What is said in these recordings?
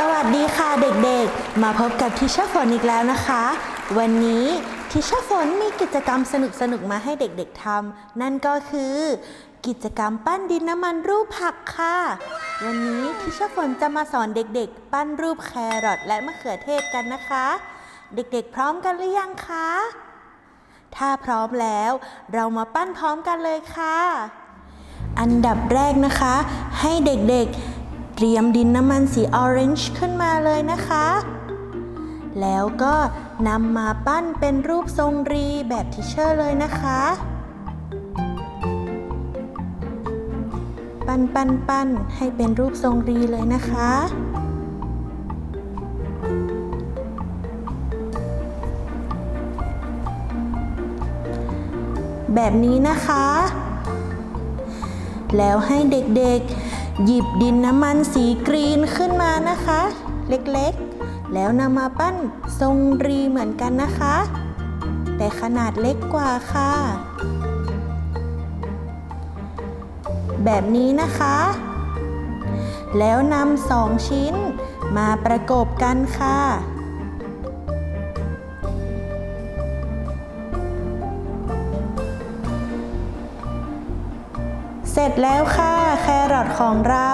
สวัสดีค่ะเด็กๆ มาพบกับทิชชฝนอีกแล้วนะคะ วันนี้ทิชชฝนมีกิจกรรมสนุกๆมาให้เด็กๆทำนั่นก็คือ กิจกรรมปั้นดินน้ำมันรูปผักค่ะ วันนี้ทิชชฝนจะมาสอนเด็กๆ ปั้นรูปแครอทและมะเขือเทศกันนะคะ เด็กๆ พร้อมกันหรือยังคะ ถ้าพร้อมแล้วเรามาปั้นพร้อมกันเลยค่ะ อันดับแรกนะคะ ให้เด็กๆ เตรียมดินน้ำมันสีออเรนจ์ขึ้นมาเลยนะคะ แล้วก็นำมาปั้นเป็นรูปทรงรีแบบทิเชอร์เลยนะคะ ปั้นปั้นปั้นให้เป็นรูปทรงรีเลยนะคะแบบนี้นะคะ แล้วให้เด็กๆ หยิบดินน้ำมันสีกรีนขึ้นมานะคะ เล็กๆ แล้วนำมาปั้นทรงรีเหมือนกันนะคะ แต่ขนาดเล็กกว่าค่ะ แบบนี้นะคะ แล้วนำสองชิ้นมาประกบกันค่ะ เสร็จแล้วค่ะ แครอทของเรา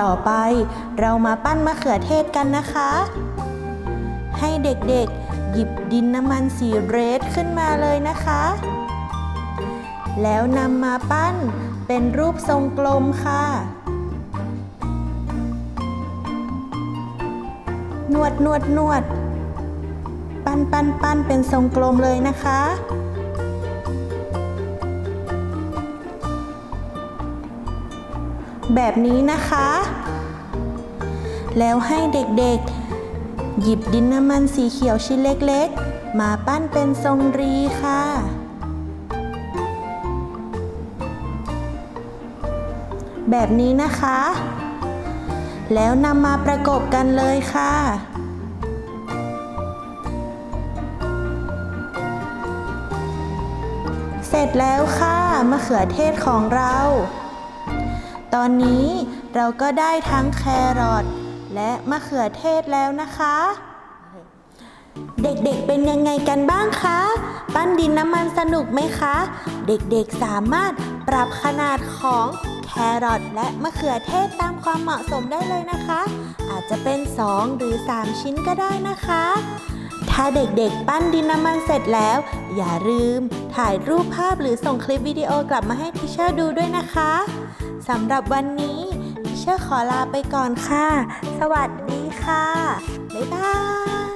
ต่อไปเรามาปั้นมะเขือเทศกันนะคะ ให้เด็กๆ หยิบดินน้ำมันสีเรดขึ้นมาเลยนะคะ แล้วนำมาปั้นเป็นรูปทรงกลมค่ะ นวดนวดนวด ปั้นปั้นปั้นเป็นทรงกลมเลยนะคะ แบบนี้นะคะ แล้วให้เด็กๆ หยิบดินน้ำมันสีเขียวชิ้นเล็กๆ มาปั้นเป็นทรงรีค่ะ แบบนี้นะคะ แล้วนำมาประกบกันเลยค่ะเสร็จแล้วค่ะมะเขือเทศของเรา ตอนนี้เราก็ได้ทั้งแครอทและมะเขือเทศแล้วนะคะ เด็กๆเป็นยังไงกันบ้างคะ ปั้นดินน้ำมันสนุกไหมคะ เด็กๆสามารถปรับขนาดของแครอทและมะเขือเทศตามความเหมาะสมได้เลยนะคะ อาจจะเป็น 2 หรือ 3 ชิ้นก็ได้นะคะ ถ้าเด็กๆ ปั้นดินน้ำมันเสร็จแล้ว อย่าลืมถ่ายรูปภาพหรือส่งคลิปวิดีโอ กลับมาให้ทิเชอร์ดูด้วยนะคะ สำหรับวันนี้ทิเชอร์ขอลาไปก่อนค่ะ สวัสดีค่ะ บ๊ายบาย